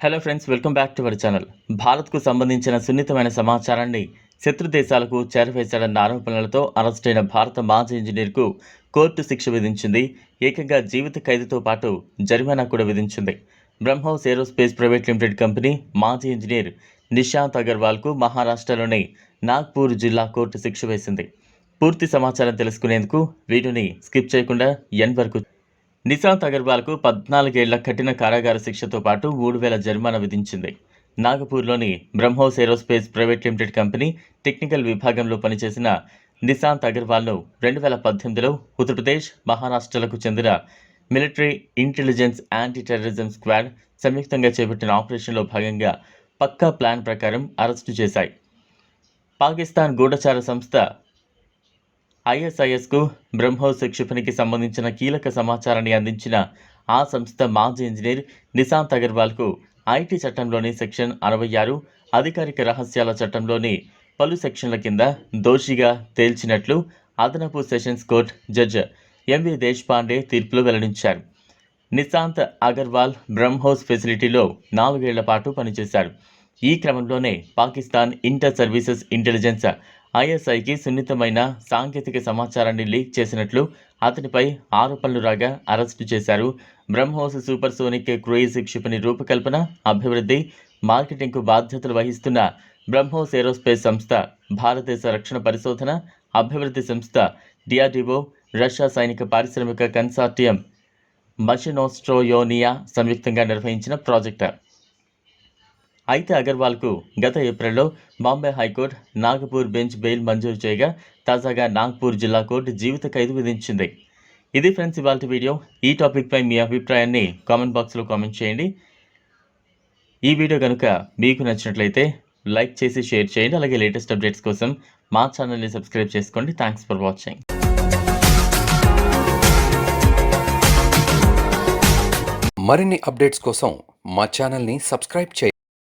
Hello friends welcome back to our channel భారత్కు సంబంధించిన సున్నితమైన సమాచారాన్ని శత్రు దేశాలకు చేరవేశాడన్న ఆరోపణలతో అరెస్టైన భారత మాజీ ఇంజనీర్కు కోర్టు శిక్ష విధించింది. ఏకంగా జీవిత ఖైదుతో పాటు జరిమానా కూడా విధించింది. BrahMos aerospace private limited company మాజీ ఇంజనీర్ నిశాంత్ అగర్వాల్కు మహారాష్ట్రలోని నాగ్పూర్ జిల్లా కోర్టు శిక్ష వేసింది. పూర్తి సమాచారం తెలుసుకునేందుకు వీడియోని స్కిప్ చేయకుండా ఎన్ వరకు నిశాంత్ అగర్వాల్కు పద్నాలుగేళ్ళ కఠిన కారాగార శిక్షతో పాటు మూడు వేల జరిమానా విధించింది. నాగపూర్లోని BrahMos aerospace private limited company technical విభాగంలో పనిచేసిన నిశాంత్ అగర్వాల్ను రెండు వేల పద్దెనిమిదిలో ఉత్తరప్రదేశ్ మహారాష్ట్రలకు చెందిన military intelligence anti terrorism squad సంయుక్తంగా చేపట్టిన ఆపరేషన్లో భాగంగా పక్కా ప్లాన్ ప్రకారం అరెస్టు చేశాయి. పాకిస్తాన్ గూఢచార సంస్థ ఐఎస్ఐఎస్కు బ్రహ్మోస్ క్షిపణికి సంబంధించిన కీలక సమాచారాన్ని అందించిన ఆ సంస్థ మాజీ ఇంజనీర్ నిశాంత్ అగర్వాల్కు ఐటీ చట్టంలోని సెక్షన్ అరవై ఆరు అధికారిక రహస్యాల చట్టంలోని పలు సెక్షన్ల కింద దోషిగా తేల్చినట్లు అదనపు sessions court judge M V Deshpande తీర్పులో వెల్లడించారు. నిశాంత్ అగర్వాల్ బ్రహ్మోస్ ఫెసిలిటీలో నాలుగేళ్ళ పాటు పనిచేశారు. ఈ క్రమంలోనే పాకిస్తాన్ ఇంటర్ సర్వీసెస్ ఇంటెలిజెన్స్ ఐఎస్ఐకి సున్నితమైన సాంకేతిక సమాచారాన్ని లీక్ చేసినట్లు అతనిపై ఆరోపణలు రాగా అరెస్టు చేశారు. బ్రహ్మోస్ సూపర్ సోనిక్ క్రూయిజ్ క్షిపణి రూపకల్పన అభివృద్ధి మార్కెటింగ్కు బాధ్యతలు వహిస్తున్న బ్రహ్మోస్ ఏరోస్పేస్ సంస్థ భారతదేశ రక్షణ పరిశోధన అభివృద్ధి సంస్థ డిఆర్డిఓ రష్యా సైనిక పారిశ్రామిక కన్సార్టియం మషినోస్ట్రోయోనియా సంయుక్తంగా నిర్వహించిన ప్రాజెక్టు. అయితే అగర్వాల్కు గత ఏప్రిల్లో Bombay high court Nagpur bench bail మంజూరు చేయగా తాజాగా నాగ్పూర్ జిల్లా కోర్టు జీవిత ఖైదు విధించింది. ఇది ఫ్రెండ్స్ ఇవాళ వీడియో. ఈ టాపిక్పై మీ అభిప్రాయాన్ని కామెంట్ బాక్స్లో కామెంట్ చేయండి. ఈ వీడియో కనుక మీకు నచ్చినట్లయితే లైక్ చేసి షేర్ చేయండి. అలాగే లేటెస్ట్ అప్డేట్స్ కోసం మా ఛానల్ని సబ్స్క్రైబ్ చేసుకోండి. Thanks for watching. మరిన్ని అప్డేట్స్ కోసం మా ఛానల్ని సబ్స్క్రైబ్ చేయండి.